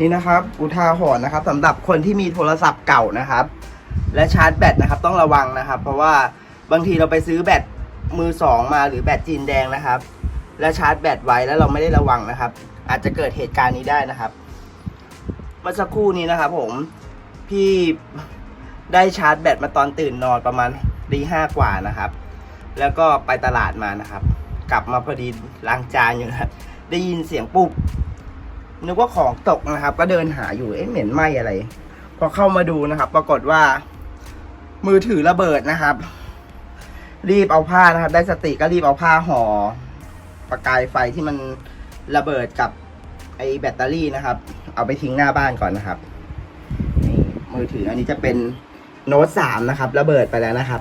นี่นะครับ อุทาหรณ์นะครับสำหรับคนที่มีโทรศัพท์เก่านะครับ และชาร์จแบตนะครับ ต้องระวังนะครับ เพราะว่าบางทีเราไปซื้อแบตมือสองมาหรือแบตจีนแดงนะครับ และชาร์จแบตไว้แล้วเราไม่ได้ระวังนะครับ อาจจะเกิดเหตุการณ์นี้ได้นะครับเมื่อสักครู่นี้นะครับ ผมพี่ได้ชาร์จแบตมาตอนตื่นนอนประมาณตีห้ากว่านะครับ แล้วก็ไปตลาดมานะครับ กลับมาพอดีล้างจานอยู่นะครับได้ยินเสียงปุ๊บ นึกว่าของตกนะครับ ก็เดินหาอยู่เอ๊ะเหม็นไหมอะไร พอเข้ามาดูนะครับ ปรากฏว่า มือถือระเบิดนะครับ รีบเอาผ้านะครับ ได้สติก็รีบเอาผ้าห่อประกายไฟที่มันระเบิดกับไอแบตเตอรี่นะครับ เอาไปทิ้งหน้าบ้านก่อนนะครับนี่มือถืออันนี้จะเป็นโน้ตสามนะครับ ระเบิดไปแล้วนะครับ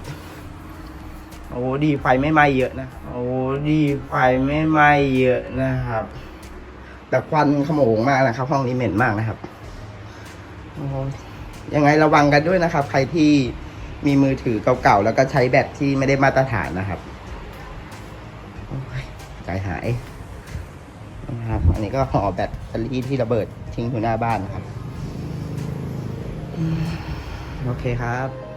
โอ้ดีไฟไม่ไหม้เยอะนะ โอ้ดีไฟไม่ไหม้เยอะนะครับ แต่ควันขโมงมากนะครับ ห้องนี้เหม็นมากนะครับยังไงระวังกันด้วยนะครับ ใครที่มีมือถือเก่าๆแล้วก็ใช้แบตที่ไม่ได้มาตรฐานนะครับใจหายนะครับอันนี้ก็ห่อแบตเตอรี่ที่ระเบิดทิ้งอยู่หน้าบ้านนะครับ โอเคครับ